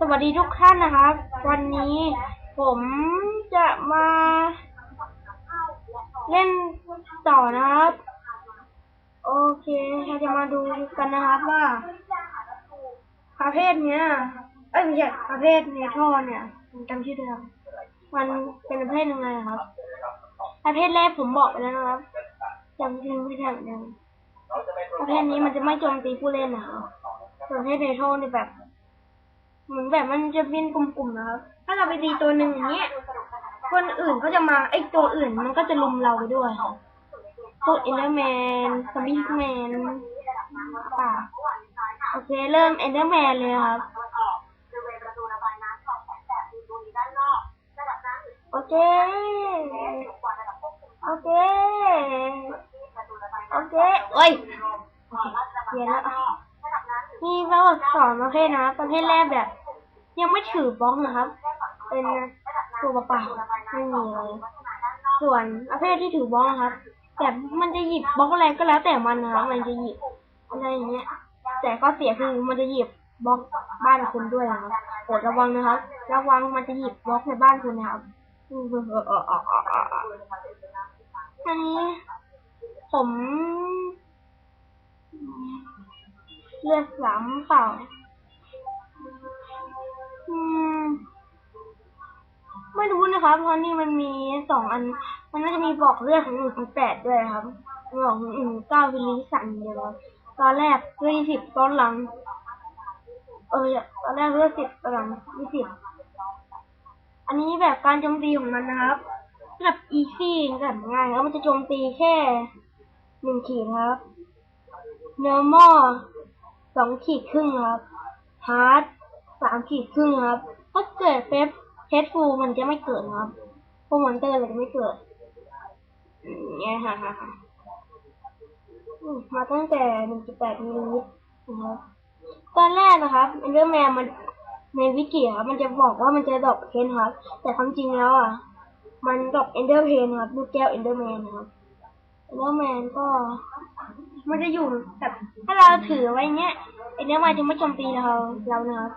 สวัสดีทุกท่านนะครับ วันนี้ผมจะมาเล่นต่อนะครับ โอเคเราจะมาดูกันนะครับว่าประเภทเนี้ยเอ้ยไม่ใช่ประเภทเนโทรเนี่ยผมจำชื่อเดิมมันเป็นประเภทยังไงครับ ประเภทแรกผมบอกไปแล้วนะครับจำชื่อไม่ได้เหมือนกันประเภทนี้มันจะไม่โจมตีผู้เล่นนะครับส่วนประเภทเนโทรนี่แบบ เหมือนแบบมันจะเป็นกลุ่มๆนะครับ ถ้าเราไปตีตัวหนึ่งอย่างเงี้ย คนอื่นก็จะมาไอ้ตัวอื่นมันก็จะลุมเราไปด้วยครับพวกเอเดอร์แมนซอมบี้แมนป่าโอเค เริ่มเอเดอร์แมนเลยครับโอเค โอเค โอเคเอ้ยเขียนแล้วนี่เราสอนประเภทนะประเภทแรกแบบ ยังไม่ถือบล็อกนะครับ เป็นตัวเปล่าๆไม่มีเลยส่วนประเภทที่ถือบล็อกนะครับ แต่มันจะหยิบบล็อกอะไรก็แล้วแต่มันนะครับมันจะหยิบอะไรอย่างเงี้ย แต่ก็เสียคือมันจะหยิบบล็อกบ้านคุณด้วยนะครับโปรดระวังนะครับ ระวังมันจะหยิบบล็อกในบ้านคุณนะครับอันนี้ผม เลือดสามเปล่า ไม่รู้นะครับ เพราะนี่มันมีสองอัน มันน่าจะมีบอกเลือดของหนึ่งถึงแปดด้วยครับบอกหนึ่งเก้าวิลลิสันเดียวตอนแรกเลือดยี่สิบตอนหลัง เออตอนแรกเลือดสิบตอนหลังยี่สิบอันนี้แบบการโจมตีของมันนะครับแบบอีซี่แบบง่ายครับมันจะโจมตีแค่หนึ่งขีดครับ normal สองขีดครึ่งครับ hard สามขีดครึ่งครับ ถ้าเกิดเฟสเฮดฟูมันจะไม่เกิดครับพวกมอนเตอร์เลยจะไม่เกิดเนี่ยฮ่าฮ่าฮ่าอืมาตั้งแต่หนึ่งจุดแปดมิลลิลิตรนะครับตอนแรกนะครับเอนเดอร์แมนมันในวิกิครับมันจะบอกว่ามันจะดรอปเพนครับ แต่ความจริงแล้วอะ มันดรอปเอนเดอร์เพนครับลูกแก้วเอนเดอร์แมนครับเอนเดอร์แมนก็ มันจะอยู่แบบถ้าเราถือไว้เงี้ยเอนเดอร์แมนจะไม่โจมตีเราเรานะครับ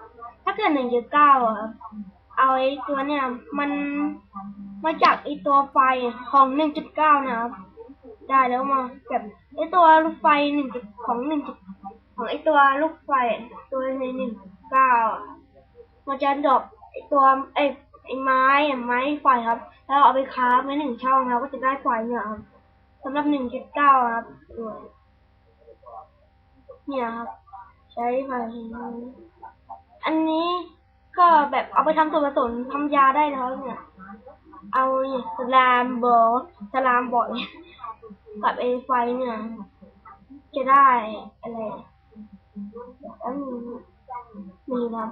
ถ้าเกิดหนึ่งจุดเก้าอะครับเอาไอ้ตัวเนี่ย มันมาจากไอ้ตัวไฟของหนึ่งจุดเก้านะครับ ได้แล้วมาแบบไอ้ตัวลูกไฟหนึ่งจุดของหนึ่งจุดของไอ้ตัวลูกไฟตัวในหนึ่งเก้ามันจะดรอปไอ้ตัวไอ้ไอ้ไม้อะไม้ไฟครับ แล้วเอาไปคราไว้หนึ่งช่องครับก็จะได้ไฟเนี่ยครับสำหรับหนึ่งจุดเก้าครับเนี่ยครับ ใช้ไฟ อันนี้ก็แบบเอาไปทำส่วนผสมทำยาได้นะครับเนี่ย เอาเนี่ยสลามบอสลามบอเนี่ยกับไอไฟเนี่ย จะได้อะไรแล้วมีมีครับ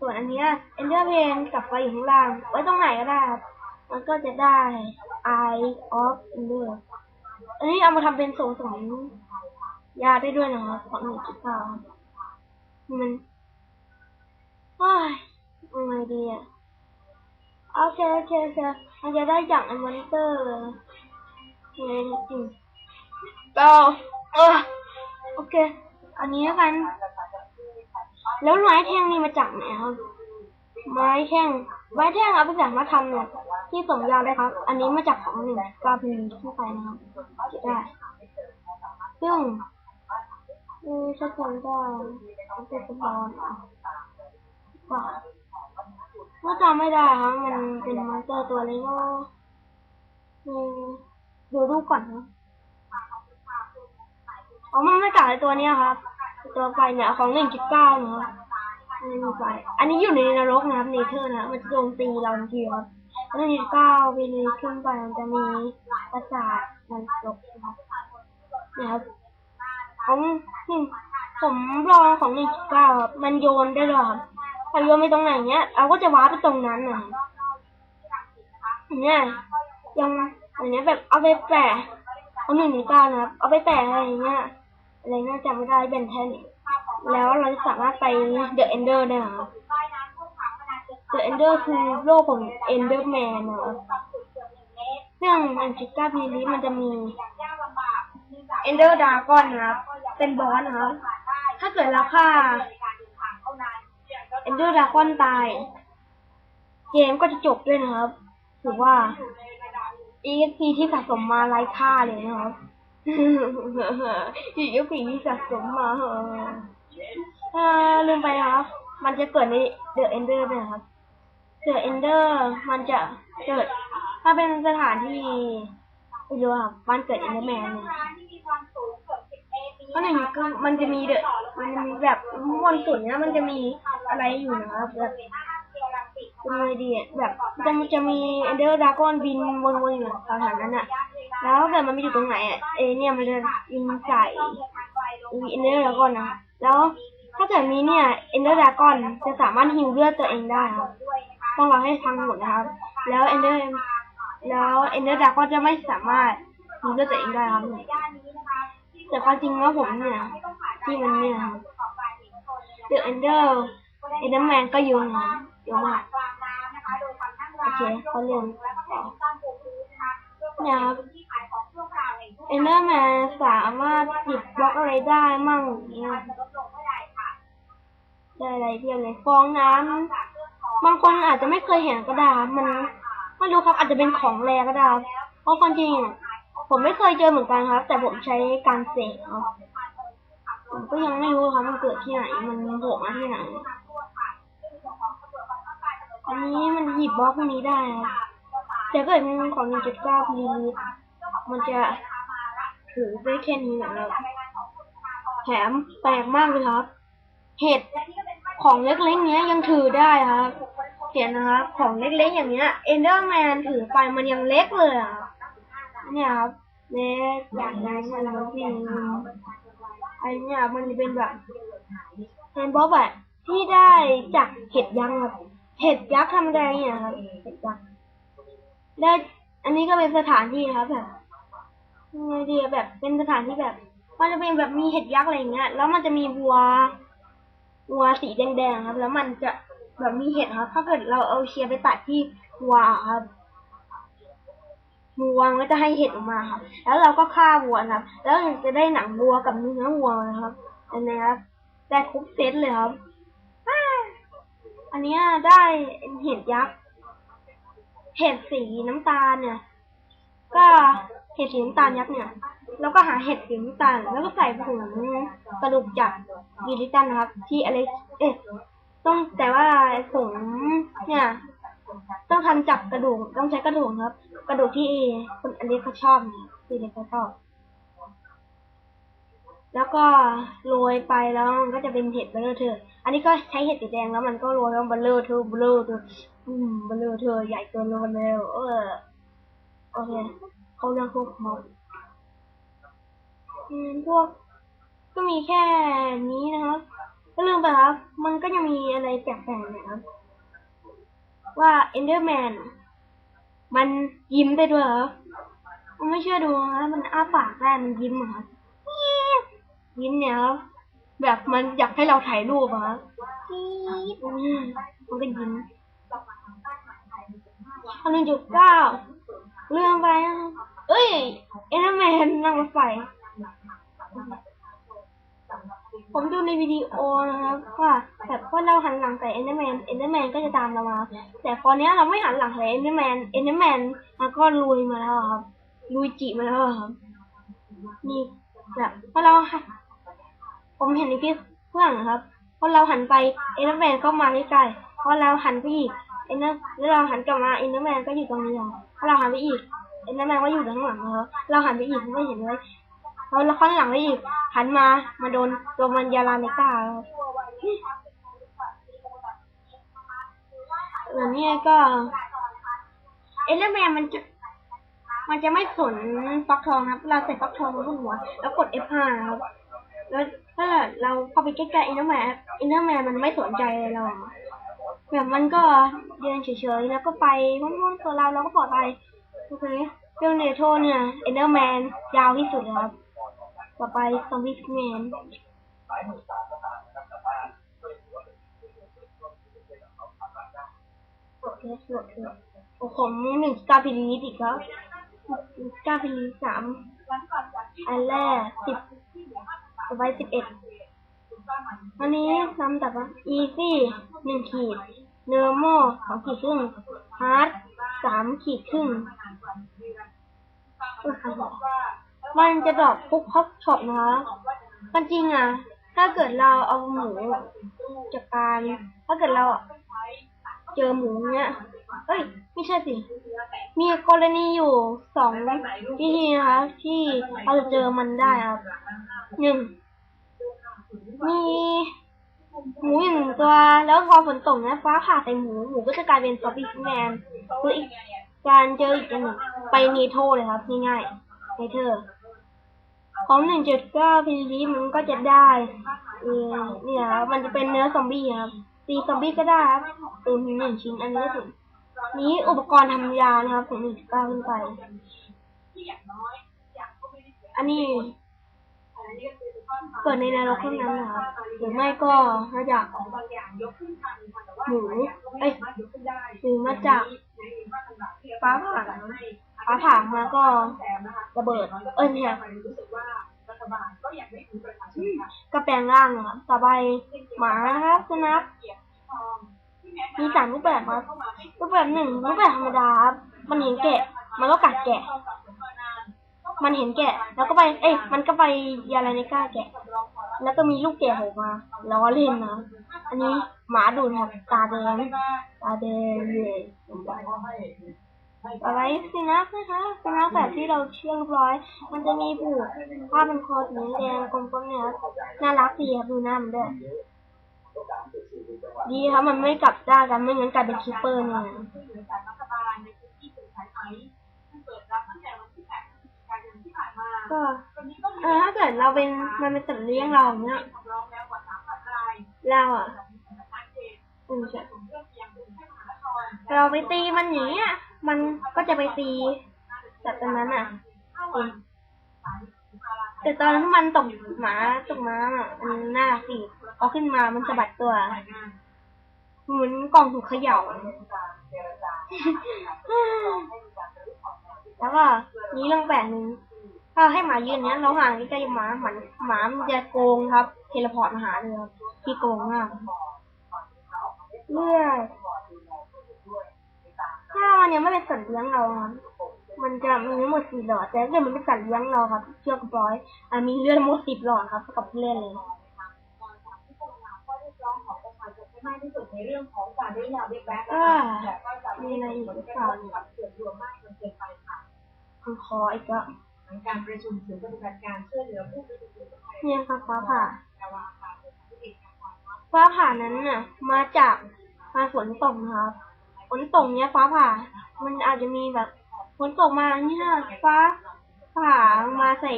ส่วนอันเนี้ยเอนเดอร์เพนกับไฟอยู่ข้างล่าง ไว้ตรงไหนก็ได้ครับมันก็จะได้ Eye of Ender อันนี้เอามาทำเป็นส่วนผสมยาได้ด้วยนะครับของหนึ่งจุดเก้ามัน โอ้ยยังไงดีอะโอเคโอเคโอเคมันจะได้จากอันมอนิเตอร์ไงจริงก็เออโอเค อันนี้แล้วกัน แล้วไม้แท่งนี่มาจากไหนครับ ไม้แท่ง ไม้แท่งเอาไปจากมาทำเนี่ยที่สมยาวได้ครับ อันนี้มาจากของหนึ่งกาพิมขึ้นไปนะครับจะได้ ซึ่งเออถ้าจำได้มันเป็นสปอนอะ ว่าเมื่อจำไม่ได้ครับมันเป็นมอนสเตอร์ตัวเล็กก็อืมดูรูก่อนนะเอ๋อมันไม่จากไอตัวเนี้ยครับ ตัวไฟเนี่ยของหนึ่งจุดเก้านะครับนี่มีไฟอันนี้อยู่ในนรกนะครับเนเธอร์นะมันจะโจมตีเราทีครับหนึ่งจุดเก้าไปเลยขึ้นไปมันจะมีประสาทมันตกนะครับนะครับของนี่ผมลอของหนึ่งจุดเก้าครับมันโยนได้เลยครับ ถ้าโยนไปตรงไหนเนี้ยเราก็จะว้าร์ปไปตรงนั้นน่ะอย่างเนี้ยยังอย่างเนี้ยแบบเอาไปแปะเอาหนึ่งหนึ่งเก้านะครับเอาไปแปะอะไรเงี้ยอะไรน่าจำไม่ได้เป็นแท่นแล้วเราจะสามารถไปเดอะเอนเดอร์ได้นะครับเดอะเอนเดอร์คือโลกของเอนเดอร์แมนนะครับซึ่งอันจิก้าพีนี้มันจะมีเอนเดอร์ดากอนนะครับ เป็นบอสนะครับ ถ้าเกิดเราฆ่า เอนเอนเดอร์ดากอนตาย เกมก็จะจบด้วยนะครับถือว่า EXP ที่สะสมมาไร้ค่าเลยนะครับ EXP ที่สะสมมาเออเออลืมไปนะครับ มันจะเกิดใน The Ender ด้วยนะครับ The Ender มันจะเกิด ถ้าเป็นสถานที่ไม่รู้ครับบ้านเกิด Enderman เนี่ย เพราะหนึ่งคือมันจะมีเดอะมันมีแบบมอนสุดเนี่ยมันจะมีอะไรอยู่นะครับแบบเป็นไงดีอะแบบจะจะมีเอนเดอร์ดากอนบินวนๆอยู่แถวๆนั้นอะแล้วแต่มันไม่อยู่ตรงไหนอะเอเนี่ยมันจะบินใส่เอนเดอร์ดากอนนะแล้วถ้าเกิดมีเนี่ยเอนเดอร์ดากอนจะสามารถฮิวเลือดตัวเองได้ครับต้องรอให้ทางหมดนะครับ แล้วเอนเดอร์แล้วเอนเดอร์ดากอนจะไม่สามารถฮิวเลือดตัวเองได้ครับ แต่ความจริงว่าผมเนี่ยที่มันเนี่ยเดอะเอนเดอร์เอนเดอร์แมนก็เยอะนะเยอะมากโอเคเขาเรื่องต่อเนี่ยครับเอนเดอร์แมนสามารถหยิบบล็อกอะไรได้มั่งเนี่ยได้อะไรเทียบเลยฟองน้ำบางคนอาจจะไม่เคยเห็นก็ได้ครับมันไม่รู้ครับอาจจะเป็นของแรก็ได้ครับเพราะความจริงอะ ผมไม่เคยเจอเหมือนกันครับ แต่ผมใช้การเสกครับผมก็ยังไม่รู้ครับมันเกิดที่ไหน มันโผล่มาที่ไหน อันนี้มันหยิบบล็อกพวกนี้ได้ครับแต่เกิดมันของ1.9พีลิตรมันจะถือได้แค่นี้นะครับแถมแปลกมากเลยครับ เห็ดของเล็กๆเนี้ยยังถือได้ครับเห็นนะครับของเล็กๆอย่างเนี้ยเอนเดอร์แมนถือไปมันยังเล็กเลยอะเนี่ยครับ เล็กอยางนี้มันที่ไอเนี่ยมันเป็นแบบแฮนด์บ๊อบอะที่ได้จากเห็ดยักษ์ครับเห็ดยักษ์ทำได้เนี่ยครับเห็ดยักษ์ได้อันนี้ก็เป็นสถานที่ครับแบบไงดีแบบเป็นสถานที่แบบมันจะเป็นแบบมีเห็ดยักษ์อะไรอย่างเงี้ย แล้วมันจะมีวัววัวสีแดงๆครับ แล้วมันจะแบบมีเห็ดครับ ถ้าเกิดเราเอาเชียร์ไปตัดที่วัวครับ วัวมันก็จะให้เห็ดออกมาครับ แล้วเราก็ฆ่าวัวครับ แล้วจะได้หนังวัวกับเนื้อวัวนะครับอันนี้ครับได้ครบเซตเลยครับอันนี้ได้เห็ดยักษ์เห็ดสีน้ำตาลเนี่ย ก็เห็ดสีน้ำตาลยักษ์เนี่ยแล้วก็หาเห็ดสีน้ำตาลแล้วก็ใส่ผงกระดูกจากกิลิตันนะครับ ที่อะไรเอ๊ะต้องแต่ว่าผงเนี่ย ต้องทำจากกระดูกต้องใช้กระดูกครับ กระดูกที่คนอันนี้เขาชอบนี่ยที่เด็กเขาชอบ แล้วก็โรยไปแล้วมันก็จะเป็นเห็ดเบลอเธอ อันนี้ก็ใช้เห็ดสีแดงแล้วมันก็โรยแล้วเบลอเธอเบลอเธออืมเบลอเธอใหญ่เกินโรยแล้วเออโอเคเขาเรื่องพวกเขาอืมพวกก็มีแค่นี้นะครับก็ลืมไปครับ มันก็ยังมีอะไรแปลกๆนะครับ ว่าเอนเดอร์แมนมันยิ้มได้ด้วยเหรอมไม่เชื่อดูนะมันอ้าปากได้มันยิ้มเหรอครับยิ้มเนี่ยครับแบบมันอยากให้เราถ่ายรูปอะครับจี๊ดอืมมันก็ยิ้มอันหนึ่งจุดเก้าเรื่องไปเอ้ยเอนเดอร์แมนนั่งรถไฟ ผมดูในวิดีโอนะครับว่าแบบว่าเราหันหลังใส่เอนเดอร์แมนเอนเดอร์แมนก็จะตามเรามา แต่ตอนเนี้ยเราไม่หันหลังใส่เอนเดอร์แมนเอนเดอร์แมนมันก็ลุยมาแล้วครับลุยจิมาแล้วครับนี่แบบพอเราผมเห็นในคลิปเพื่อนครับพอเราหันไปเอนเดอร์แมนก็มาใกล้ๆพอเราหันไปอีกเอนเดอร์แล้วเราหันกลับมาเอนเดอร์แมนก็อยู่ตรงนี้ครับพอเราหันไปอีกเอนเดอร์แมนก็อยู่ด้านหลังนะครับเราหันไปอีกไม่เห็นเลยพอเราข้างหลังไปอีก หันมา มาโดนตัวมันยาลาเนก้าครับส่วนนี้ก็ เอเลแมนมันจะ มันจะไม่สนฟักทองครับ เราใส่ฟักทองบนหัว แล้วกด F5 ครับ แล้วถ้าเราเข้าไปใกล้ๆอินเตอร์แมนอินเตอร์แมนมันไม่สนใจเราอแบบมันก็เดินเฉยๆ แล้วก็ไปม้วนๆตัวเราเราก็ปลอดภัยโอเคเรื่องเนโทเนี่ยเอนเดอร์แมนยาวที่สุดครับ ต่อไปซอมบี้พิกแมนโอเคสวดเถอะโอ้ผมหนึ่งสตาร์พิลีสอีกครับสตาร์พิลีสสามอันแรกสิบต่อไปสิบเอ็ดอันนี้ลำดับว่า easy หนึ่งขีด normal สองขีดครึ่ง hard สามขีดครึ่งเออครับ มันจะดรอปปุ๊บฮอปช็อปนะคะมันจริงอะ ถ้าเกิดเราเอาหมูจากการถ้าเกิดเราเจอหมูเนี้ยเอ้ย ไม่ใช่สิ มีกรณีอยู่สองวิธีนะคะที่เราจะเจอมันได้ครับหนึ่งมีหมูอยู่หนึ่งตัว แล้วพอฝนตกนี่ยฟ้าผ่าใส่หมู หมูก็จะกลายเป็นซอมบี้แมนหรืออีกการเจออีกอย่างหนึ่งไปเนโทเลยครับง่ายๆเนเธอร์ ของหนึ่งจุดเก้าพิลิมันก็จะได้เออเนี่ยครับมันจะเป็นเนื้อซอมบี้ครับตีซอมบี้ก็ได้ครับตูนหนึ่งชิ้นอันนี้ถึงนี้อุปกรณ์ทำยานะครับถึงหนึ่งจุดเก้าขึ้นไปอันนี้เกิดในนรกเท่านั้นนะครับหรือไม่ก็มาจากหมูเอ้ยหรือมาจากฟ้าผ่าฟ้าผ่ามาก็ระเบิด เอ้ยเนี่ย ก็แปลงร่างนะครับ ต่อไปหมานะครับสุนัขมีสามรูปแบบครับรูปแบบหนึ่งรูปแบบธรรมดาครับมันเห็นแกะ มันก็กัดแกะ มันเห็นแกะ แล้วก็ไป เอ้ยมันก็ไปยาลานิก้าแกะ แล้วก็มีลูกแกะโผล่มาล้อเล่นนะอันนี้หมาดูนะครับตาแดงตาแดงเลย อะไรสินะนะคะสินะแบบที่เราเชื่อมเรียบร้อย มันจะมีผูกผ้าเป็นคอสีแดงกลมๆเนี่ยครับน่ารักดีครับดูหน้ามันด้วยดีครับมันไม่กลับด้านกันไม่งั้นกลายเป็นคิปเปอร์เนี่ยก็เออถ้าเกิดเราเป็นมันเป็นสัตว์เลี้ยงเราเนี่ยเราอะอืมใช่เราไปตีมันอย่างเงี้ย มันก็จะไปตีสัตว์ตัวนั้นอะ แต่ตอนนั้นมันตกหมาตกม้าอะมันน่ารักดีเอาขึ้นมามันสะบัดตัวเหมือนกล่องถูกเขย่า แล้วก็นี้เรื่องแปลกหนึ่งถ้าให้หมายืนเนี้ยเราห่างใกล้หมาหมันหมามันจะโกงครับ เทเลพอร์ตมาหาเลยครับที่โกงมากเลือด ถ้ามันยังไม่เป็นสัตว์เลี้ยงเราครับมันจะมีทั้งหมดสี่หลอดแต่ถ้าเกิดมันเป็นสัตว์เลี้ยงเราครับเชือกร้อยอะมีเลือดทั้งหมดสิบหลอดครับเท่ากับเล่นเลยมากที่สุดในเรื่องของการได้ยาเรียกแบ็คอ่าแต่ก็จะมีอะไรอีกหรือเปล่าเนี่ยเกิดรวมมากจนเกินไปค่ะพังคออีกแล้วหลังการประชุมศูนย์ปฏิบัติการช่วยเหลือผู้ประสบภัยเนี่ยครับฟ้าผ่าระวาอาคารผู้ติดการความร้อนฟ้าผ่านั้นน่ะ มาจากมาฝนตกนะครับฝ นตกเนี้ยฟ้าผ่า มันอาจจะมีแบบฝนตกมาเนี่ยฟ้าผ่ามาใส่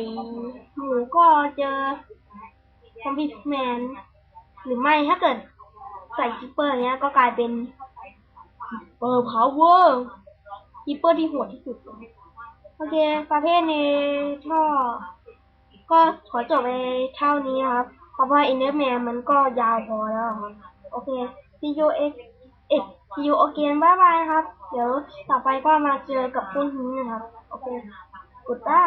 หมูก็เจอซอมบี้แมน หรือไม่ถ้าเกิดใส่คิปเปอร์เนี้ยก็กลายเป็นคิปเปอร์พาวเวอร์คิปเปอร์ที่โหดที่สุด โอเค ประเภทนี้ก็ก็ขอจบไปเท่านี้นะครับ เพราะว่าอินเนอร์แมนมันก็ยาวพอแล้วครับ โอเค see you x x see you again บายบายนะครับ เดี๋ยวต่อไปก็มาเจอกับคุณนี้นะครับ โอเคกดได้